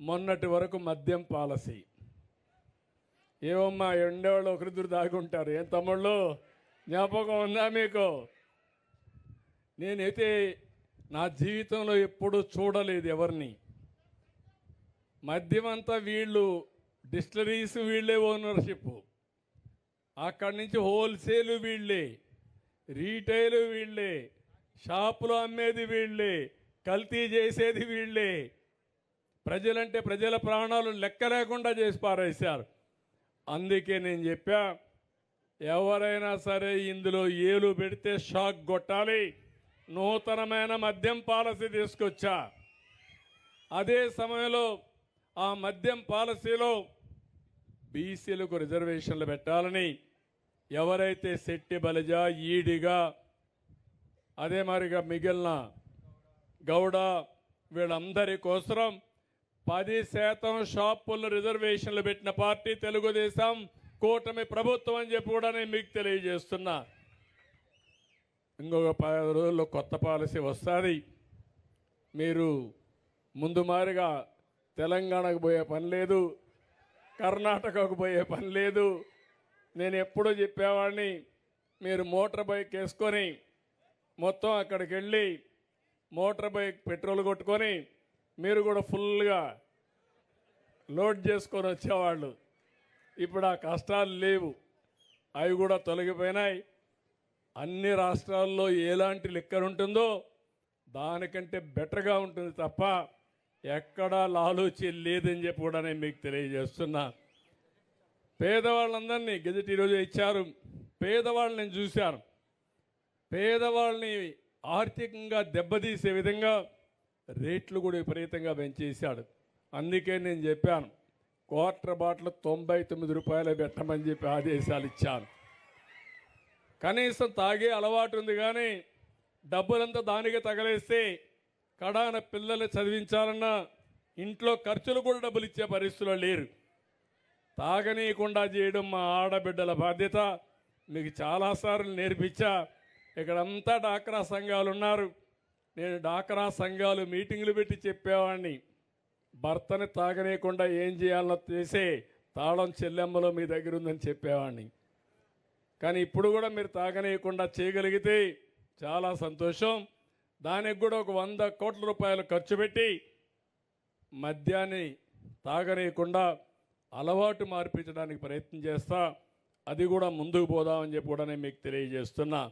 మొన్నటి వరకు మద్యం పాలసీ. ఏమమ్మా ఎండేవాళ్ళు ఒకరిద్దరు దాగుంటారు. ఏం తమ్ముళ్ళు? జ్ఞాపకం ఉందా మీకు? నేనైతే నా జీవితంలో ఎప్పుడూ చూడలేదు ఎవరిని. మద్యం అంతా వీళ్ళు డిస్టలరీస్ వీళ్ళే ఓనర్షిప్. అక్కడి నుంచి హోల్సేల్ వీళ్ళే రీటైల్ వీళ్ళే షాపులో అమ్మేది వీళ్ళే కల్తీ చేసేది వీళ్ళే ప్రజలంటే ప్రజల ప్రాణాలు లెక్క లేకుండా చేసి పారేశారు. అందుకే నేను చెప్పా ఎవరైనా సరే ఇందులో ఏలు పెడితే షాక్ కొట్టాలి. నూతనమైన మద్యం పాలసీ తీసుకొచ్చా. అదే సమయంలో ఆ మద్యం పాలసీలో బీసీలకు రిజర్వేషన్లు పెట్టాలని ఎవరైతే శెట్టి బలిజ ఈడిగా అదే మరిగా మిగిలిన గౌడ వీళ్ళందరి కోసం పది శాతం షాపుల్లో రిజర్వేషన్లు పెట్టిన పార్టీ తెలుగుదేశం కూటమి ప్రభుత్వం అని చెప్పి కూడా నేను మీకు తెలియజేస్తున్నా. ఇంకొక పది రోజుల్లో కొత్త పాలసీ వస్తుంది. మీరు ముందు మారిగా తెలంగాణకు పోయే పని లేదు కర్ణాటకకు పోయే పని లేదు. నేను ఎప్పుడూ చెప్పేవాడిని మీరు మోటార్ బైక్ వేసుకొని మొత్తం అక్కడికి వెళ్ళి మోటార్ బైక్ పెట్రోల్ కొట్టుకొని మీరు కూడా ఫుల్గా లోడ్ చేసుకొని వచ్చేవాళ్ళు. ఇప్పుడు ఆ కష్టాలు లేవు. అవి కూడా తొలగిపోయినాయి. అన్ని రాష్ట్రాల్లో ఎలాంటి లిక్కర్ ఉంటుందో దానికంటే బెటర్గా ఉంటుంది తప్ప ఎక్కడా లాలూచి లేదని చెప్పి కూడా నేను మీకు తెలియజేస్తున్నా. పేదవాళ్ళందరినీ గెజెట్ ఈరోజు ఇచ్చారు. పేదవాళ్ళని నేను చూశాను. పేదవాళ్ళని ఆర్థికంగా దెబ్బతీసే విధంగా రేట్లు కూడా విపరీతంగా పెంచేశాడు. అందుకే నేను చెప్పాను క్వార్టర్ బాటిల్ తొంభై తొమ్మిది రూపాయలు పెట్టమని చెప్పి ఆదేశాలు ఇచ్చాను. కనీసం తాగే అలవాటు ఉంది కానీ డబ్బులంతా దానికి తగలేస్తే కడాన పిల్లలు చదివించాలన్నా ఇంట్లో ఖర్చులు కూడా డబ్బులు ఇచ్చే పరిస్థితిలో లేరు. తాగనీయకుండా చేయడం మా ఆడబిడ్డల బాధ్యత. మీకు చాలాసార్లు నేర్పించా ఇక్కడంతా డాక్రా సంఘాలు ఉన్నారు నేను డాకరా సంఘాలు మీటింగ్లు పెట్టి చెప్పేవాడిని. భర్తని తాగనీయకుండా ఏం చేయాలో చేసే తాళం చెల్లెమ్మలో మీ దగ్గర ఉందని చెప్పేవాడిని. కానీ ఇప్పుడు కూడా మీరు తాగనీయకుండా చేయగలిగితే చాలా సంతోషం. దానికి కూడా ఒక వంద కోట్ల రూపాయలు ఖర్చు పెట్టి మద్యాన్ని తాగనీయకుండా అలవాటు మార్పించడానికి ప్రయత్నం చేస్తా. అది కూడా ముందుకు పోదామని చెప్పి కూడా నేను మీకు తెలియజేస్తున్నా.